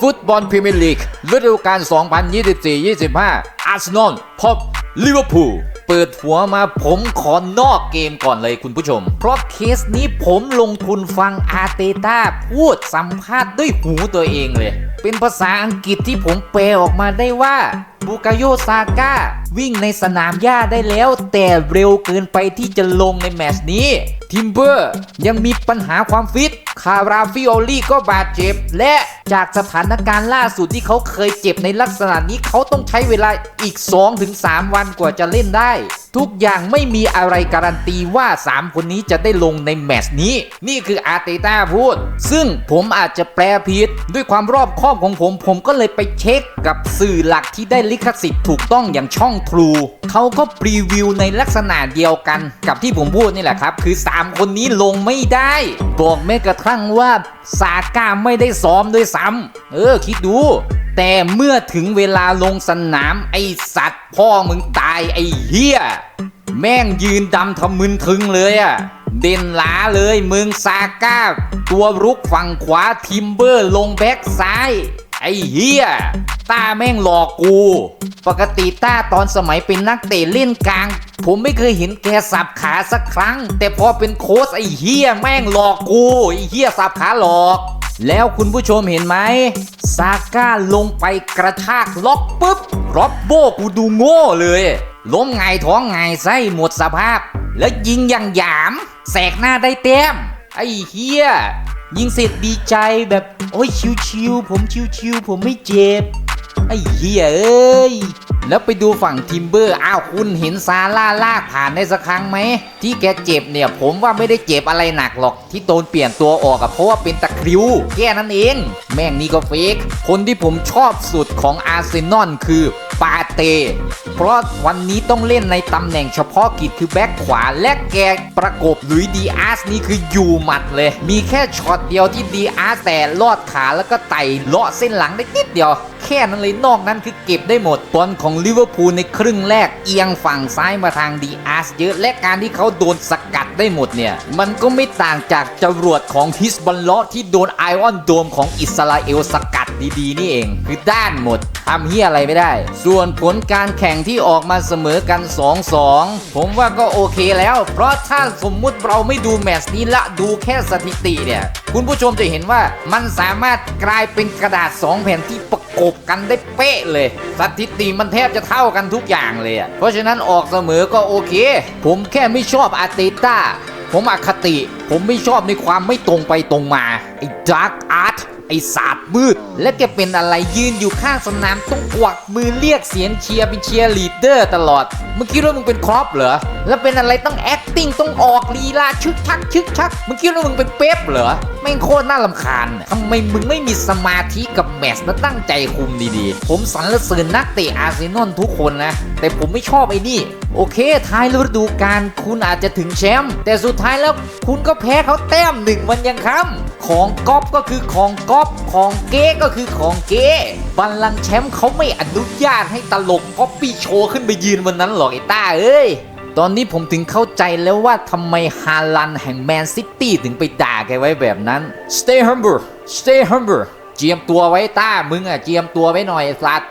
ฟุตบอลพรีเมียร์ลีกฤดูกาล 2024-25 อาร์เซนอลพบลิเวอร์พูลเปิดหัวมาผมขอนอกเกมก่อนเลยคุณผู้ชม เพราะเคสนี้ผมลงทุนฟังอาร์เตต้าพูดสัมภาษณ์ด้วยหูตัวเองเลย เป็นภาษาอังกฤษที่ผมแปลออกมาได้ว่า บูกาโยซาก้าวิ่งในสนามหญ้าได้แล้ว แต่เร็วเกินไปที่จะลงในแมตช์นี้ทิมเบอร์ยังมีปัญหาความฟิต คาราฟิโอลี่ก็บาดเจ็บ และจากสถานการณ์ล่าสุดที่เขาเคยเจ็บในลักษณะนี้เขาต้องใช้เวลาอีก 2-3 วันกว่าจะเล่นได้ ทุกอย่างไม่มีอะไรการันตีว่า 3 คนนี้จะได้ลงในแมตช์นี้ นี่คืออาร์เตต้าพูด ซึ่งผมอาจจะแปลผิด ด้วยความรอบคอบของผม ผมก็เลยไปเช็คกับสื่อหลักที่ได้ลิขสิทธิ์ถูกต้องอย่างช่อง True เขาก็พรีวิวในลักษณะเดียวกัน กับที่ผมพูดนี่แหละครับ คือ 3 คนนี้ลงไม่ได้บอกแม้กระทั่งว่าซาก้าไม่ได้ซ้อมด้วยซ้ำเออคิดดู แต่เมื่อถึงเวลาลงสนามไอสัตว์ พ่อมึงตายไอเฮียแม่งยืนดำทะมึนทึงเลยอะเด่นหลาเลยมึงซาก้า ตัวรุกฝั่งขวาทิมเบอร์ลงแบ็กซ้าย ไอ้เฮียต้าแม่งหลอกกู ปกติต้าตอนสมัยเป็นนักเตะเล่นกลาง ผมไม่เคยเห็นแกสับขาสักครั้ง แต่พอเป็นโค้ชไอ้เฮียแม่งหลอกกูไอ้เฮียสับขาหลอก แล้วคุณผู้ชมเห็นไหมซาก้าลงไปกระชากล็อกปุ๊บร็อบโบกูดูโง่เลย ล้มไงท้องไงไส้หมดสภาพ แล้วยิงอย่างหยาม แสกหน้าได้เต็มไอ้เฮียยิงเสร็จดีใจแบบ โอ้ยชิวๆผมชิวๆผมไม่เจ็บ ไอ้เหี้ยเอ้ยแล้วไปดูฝั่งทิมเบอร์ อ้าวคุณเห็นซาร่าลากผ่านได้สักครั้งไหม ที่แกเจ็บเนี่ย ผมว่าไม่ได้เจ็บอะไรหนักหรอก ที่โดนเปลี่ยนตัวออกอะเพราะว่าเป็นตะคริว แค่นั้นเอง แม่งนี่ก็เฟก คนที่ผมชอบสุดของอาร์เซนอลคือปาเต เพราะวันนี้ต้องเล่นในตำแหน่งเฉพาะกิจคือแบ็คขวา และแกประกบหลุยดีอาร์สนี่คืออยู่หมัดเลย มีแค่ช็อตเดียวที่ดีอาร์สแต่ลอดขาแล้วก็ไต่เลาะเส้นหลังได้นิดเดียว ค่นั้นเลยนอกนั้นคือเก็บได้หมดบอลของลิเวอร์พูลในครึ่งแรกเอียงฝั่งซ้ายมาทางดีอาร์สเยอะและการที่เขาโดนสกัดได้หมดเนี่ยมันก็ไม่ต่างจากจรวดของฮิสบอลเลาะที่โดนไอออนโดมของอิสราเอลสกัดดีๆ นี่เอง คือด้านหมดทำเฮียอะไรไม่ได้ ส่วนผลการแข่งที่ออกมาเสมอกัน 2-2 ผมว่าก็โอเคแล้ว เพราะถ้าสมมุติเราไม่ดูแมตช์นี้ละดูแค่สถิติเนี่ย คุณผู้ชมจะเห็นว่ามันสามารถกลายเป็นกระดาษ 2 แผ่นที่ประ กบกันได้เป๊ะเลย สถิติมันแทบจะเท่ากันทุกอย่างเลยอะเพราะฉะนั้นออกเสมอก็โอเค ผมแค่ไม่ชอบอาร์เตต้าผมอคติ ผมไม่ชอบในความไม่ตรงไปตรงมา ไอ้ดาร์กอาร์ตไอ้ศาสตร์มืด และแกเป็นอะไรยืนอยู่ข้างสนามต้องกวักมือเรียกเสียงเชียร์เป็นเชียร์ลีดเดอร์ตลอด มึงคิดว่ามึงเป็นครอปเหรอ แล้วเป็นอะไรต้องแอคติ้งต้องออกลีลาชึกชักชึกชัก มึงคิดว่ามึงเป็นเป๊ปเหรอ แม่งโคตรน่าลำคาญทำไมมึงไม่มีสมาธิกับแมตช์และตั้งใจคุมดีๆ ผมสรรเสริญนักเตะอาร์เซนอลทุกคนนะ แต่ผมไม่ชอบไอ้นี่ โอเค ท้ายฤดูกาลคุณอาจจะถึงแชมป์แต่สุดท้ายแล้วคุณก็แพ้เขาแต้มหนึ่งวันยังคำ ของก๊อฟก็คือของก๊อฟของเก้ก็คือของเก้บัลลังก์แชมป์เขาไม่อนุญาตให้ตลกก๊อปปี้โชว์ขึ้นไปยืนวันนั้นหรอกไอ้ต้าเอ้ยตอนนี้ผมถึงเข้าใจแล้วว่าทำไมฮาลันแห่งแมนซิตี้ถึงไปด่าแกไว้แบบนั้น stay humble stay humble เจียมตัวไว้ต้ามึงอะเจียมตัวไว้หน่อยไอ้สัตว์